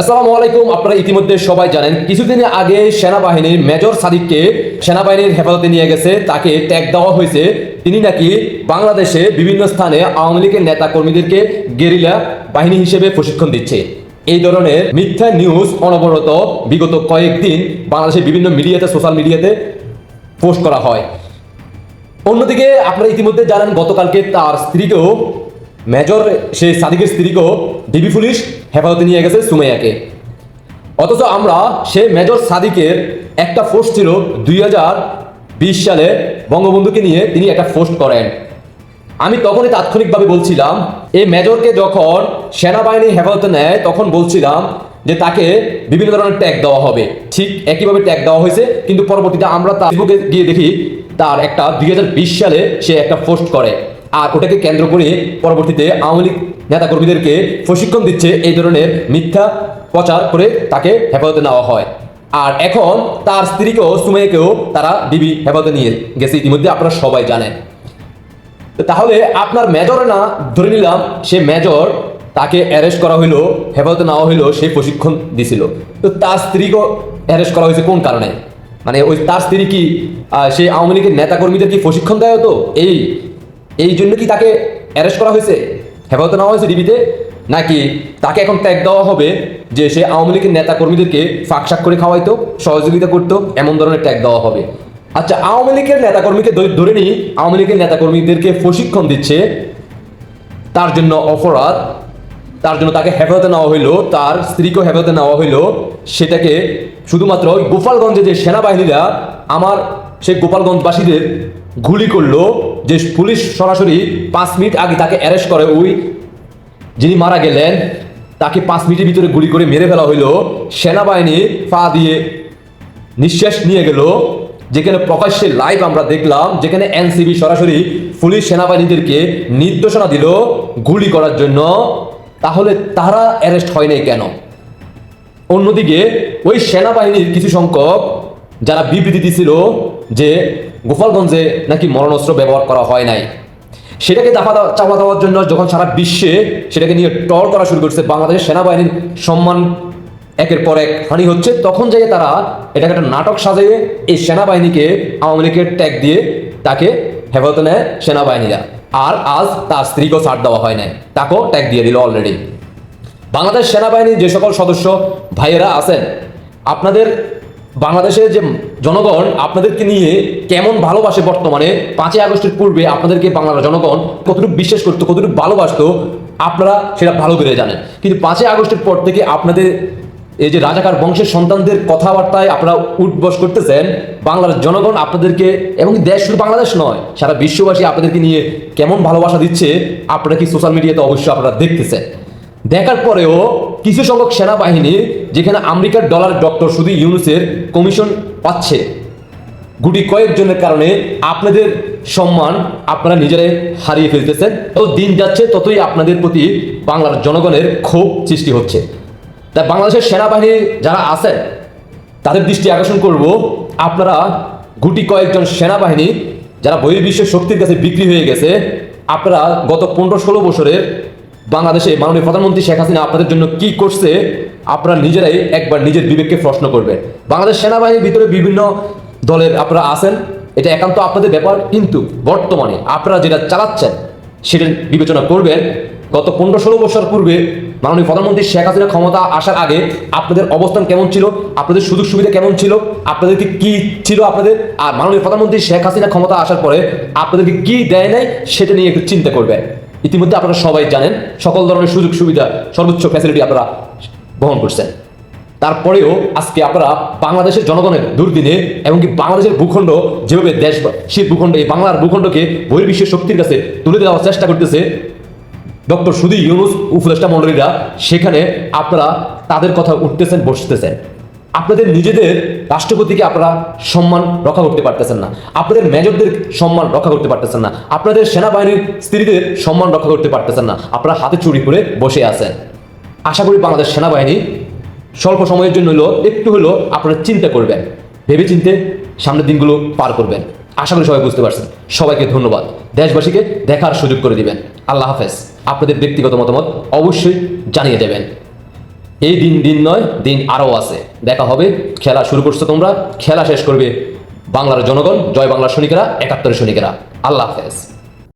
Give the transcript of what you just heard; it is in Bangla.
আসসালামু আলাইকুম। আপনারা ইতিমধ্যে সবাই জানেন, কিছুদিন আগে সেনাবাহিনীর মেজর সাদিককে সেনাবাহিনীর হেফাজতে নিয়ে গেছে, তাকে ট্যাগ দেওয়া হয়েছে। তিনি নাকি বাংলাদেশে বিভিন্ন স্থানে আওয়ামী লীগের নেতা কর্মীদেরকে গেরিলা বাহিনী হিসেবে প্রশিক্ষণ দিচ্ছে। এই ধরনের মিথ্যা নিউজ অনবরত বিগত কয়েকদিন বাংলাদেশের বিভিন্ন মিডিয়াতে সোশ্যাল মিডিয়াতে পোস্ট করা হয়। অন্যদিকে আপনারা ইতিমধ্যে জানেন, গতকালকে তার স্ত্রীকেও মেজর সেই সাদিকের স্ত্রীকেও ডিবি পুলিশ হেফাজতে নিয়ে গেছে সুমাইয়াকে। অথচ আমরা সে মেজর সাদিকের একটা পোস্ট ছিল দুই হাজার বিশ সালে বঙ্গবন্ধুকে নিয়ে তিনি একটা পোস্ট করেন। আমি তখনই তাৎক্ষণিকভাবে বলছিলাম, এই মেজরকে যখন সেনাবাহিনী হেফাজতে নেয়, তখন বলছিলাম যে তাকে বিভিন্ন ধরনের ট্যাগ দেওয়া হবে। ঠিক একইভাবে ট্যাগ দেওয়া হয়েছে, কিন্তু পরবর্তীতে আমরা ফেসবুকে গিয়ে দেখি তার একটা দুই হাজার বিশ সালে সে একটা পোস্ট করে। আর ওটাকে কেন্দ্র করে পরবর্তীতে আওয়ামী লীগ নেতাকর্মীদেরকে প্রশিক্ষণ দিচ্ছে এই ধরনের মিথ্যা প্রচার করে তাকে হেফাজতে নেওয়া হয়। আর এখন তার স্ত্রীকেও সুমেয়কেও তারা ডিবি হেফাজতে নিয়ে গেছে ইতিমধ্যে, আপনারা সবাই জানেন। তাহলে আপনার মেজর না ধরে নিলাম, সে মেজর তাকে অ্যারেস্ট করা হইল, হেফাজতে নেওয়া হইল, সে প্রশিক্ষণ দিছিল। তো তার স্ত্রীকেও অ্যারেস্ট করা হয়েছে কোন কারণে? মানে ওই তার স্ত্রী কি সেই আওয়ামী লীগের নেতাকর্মীদের কি প্রশিক্ষণ দেয় তো? এই এই জন্য কি তাকে অ্যারেস্ট করা হয়েছে? হেফাজতে নেওয়া হয়েছে ডিবিতে? নাকি তাকে এখন ত্যাগ দেওয়া হবে যে সে আওয়ামী লীগের নেতা নেতাকর্মীদেরকে ফাঁকশাক করে খাওয়াইতো, সহযোগিতা করতো, এমন ধরনের ট্যাগ দেওয়া হবে? আচ্ছা আওয়ামী লীগের নেতাকর্মীকে ধরে- নিই, আওয়ামী লীগের নেতাকর্মীদেরকে প্রশিক্ষণ দিচ্ছে। তার জন্য অপরাধ, তার জন্য তাকে হেফাজতে নেওয়া হইল, তার স্ত্রীকেও হেফাজতে নেওয়া হইল। সেটাকে শুধুমাত্র গোপালগঞ্জে যে সেনাবাহিনীরা আমার সেই গোপালগঞ্জবাসীদের গুলি করল যে পুলিশ সরাসরি পাঁচ মিনিট আগে তাকে অ্যারেস্ট করে, ওই যিনি মারা গেলেন, তাকে পাঁচ মিনিটের ভিতরে গুলি করে মেরে ফেলা হইল। সেনাবাহিনী পা দিয়ে নিঃশ্বাস নিয়ে গেল। যেখানে প্রকাশ্যে লাইভ আমরা দেখলাম, যেখানে এনসিবি সরাসরি পুলিশ সেনাবাহিনীদেরকে নির্দেশনা দিল গুলি করার জন্য। তাহলে তারা অ্যারেস্ট হয় নাই কেন? অন্যদিকে ওই সেনাবাহিনীর কিছু সংখ্যক যারা বিবৃতি দিছিল যে গোপালগঞ্জে নাকি মরণস্ত্র ব্যবহার করা হয় নাই, সেটাকে চাপা চাপা দেওয়ার জন্য যখন সারা বিশ্বে সেটাকে নিয়ে টল করা শুরু করছে বাংলাদেশের সেনাবাহিনীর সম্মান একের পর এক হানি হচ্ছে, তখন যাই তারা এটাকে একটা নাটক সাজিয়ে এই সেনাবাহিনীকে আওয়ামী লীগের ট্যাগ দিয়ে তাকে হেফাজতে নেয় সেনাবাহিনীরা। আর আজ তার স্ত্রীকেও ছাড় দেওয়া হয় নাই, তাকেও ট্যাগ দিয়ে দিল অলরেডি বাংলাদেশ সেনাবাহিনীর যে সকল সদস্য, ভাইয়েরা আছেন, আপনাদের বাংলাদেশের যে জনগণ আপনাদেরকে নিয়ে কেমন ভালোবাসে বর্তমানে, পাঁচই আগস্টের পূর্বে আপনাদেরকে বাংলার জনগণ কতটুকু বিশ্বাস করতো, কতটুকু ভালোবাসতো, আপনারা সেটা ভালো করে জানেন। কিন্তু পাঁচই আগস্টের পর থেকে আপনাদের এই যে রাজাকার বংশের সন্তানদের কথাবার্তায় আপনারা উঠবস করতেছেন, বাংলার জনগণ আপনাদেরকে, এবং দেশ শুধু বাংলাদেশ নয়, সারা বিশ্ববাসী আপনাদেরকে নিয়ে কেমন ভালোবাসা দিচ্ছে, আপনারা কি সোশ্যাল মিডিয়াতে অবশ্যই আপনারা দেখতেছেন। দেখার পরেও কিছু সংখ্যক সেনাবাহিনী যেখানে আমেরিকার ডলার ডক্টর শুধু ইউনুসের কমিশন পাচ্ছে। গুটি কয়েকজনের কারণে আপনাদের সম্মান আপনারা নিজেরাই হারিয়ে ফেলতেছেন। তো দিন যাচ্ছে, ততই আপনাদের প্রতি বাংলার জনগণের ক্ষোভ সৃষ্টি হচ্ছে। তাই বাংলাদেশের সেনাবাহিনী যারা আছেন, তাদের দৃষ্টি আকর্ষণ করব, আপনারা গুটি কয়েকজন সেনাবাহিনী যারা বহির্বিশ্বের শক্তির কাছে বিক্রি হয়ে গেছে, আপনারা গত পনেরো ষোলো বছরের বাংলাদেশে মাননীয় প্রধানমন্ত্রী শেখ হাসিনা আপনাদের জন্য কি করছে, আপনারা নিজেরাই একবার নিজের বিবেককে প্রশ্ন করবেন। বাংলাদেশ সেনাবাহিনীর ভিতরে বিভিন্ন দলের আপনারা আছেন, এটা একান্ত আপনাদের ব্যাপার, কিন্তু বর্তমানে আপনারা যেটা চালাচ্ছেন সেটা বিবেচনা করবেন। গত পনেরো ষোলো বছর পূর্বে মাননীয় প্রধানমন্ত্রী শেখ হাসিনা ক্ষমতা আসার আগে আপনাদের অবস্থান কেমন ছিল, আপনাদের সুযোগ সুবিধা কেমন ছিল আপনাদেরকে কি ছিল আপনাদের, আর মাননীয় প্রধানমন্ত্রী শেখ হাসিনা ক্ষমতা আসার পরে আপনাদেরকে কি দেয় নাই, সেটা নিয়ে একটু চিন্তা করবেন। ইতিমধ্যে আপনারা সবাই জানেন, সকল ধরনের সুযোগ সুবিধা, সর্বোচ্চ ফ্যাসিলিটি আপনারা বহন করছেন। তারপরেও আজকে আপনারা বাংলাদেশের জনগণের দুর্দিনে এমনকি বাংলাদেশের ভূখণ্ড যেভাবে দেশ সেই ভূখণ্ড, এই বাংলার ভূখণ্ডকে বহির্বিশ্বের শক্তির কাছে তুলে দেওয়ার চেষ্টা করতেছে ডক্টর সুদী ইউনুস উপদেষ্টা মন্ডলীরা সেখানে আপনারা তাদের কথা উঠতেছেন, বসতেছেন। আপনাদের নিজেদের রাষ্ট্রপতিকে আপনারা সম্মান রক্ষা করতে পারতেছেন না। আপনাদের মেজরদের সম্মান রক্ষা করতে পারতেছেন না। আপনাদের সেনাবাহিনীর স্ত্রীদের সম্মান রক্ষা করতে পারতেছেন না। আপনারা হাতে চুরি করে বসে আছেন। আশা করি বাংলাদেশ সেনাবাহিনী স্বল্প সময়ের জন্য হলো একটু হলো আপনারা চিন্তা করবেন ভেবে চিনতে সামনের দিনগুলো পার করবেন। আশা করি সবাই বুঝতে পারছেন। সবাইকে ধন্যবাদ। দেশবাসীকে দেখার সুযোগ করে দিবেন। আল্লাহ হাফেজ। আপনাদের ব্যক্তিগত মতামত অবশ্যই জানিয়ে দেবেন। এই দিন দিন নয়, দিন আরও আছে। দেখা হবে, খেলা শুরু করছ তোমরা, খেলা শেষ করবে বাংলার জনগণ, জয় বাংলার সৈনিকেরা, একাত্তরের সৈনিকেরা। আল্লাহ হাফেজ।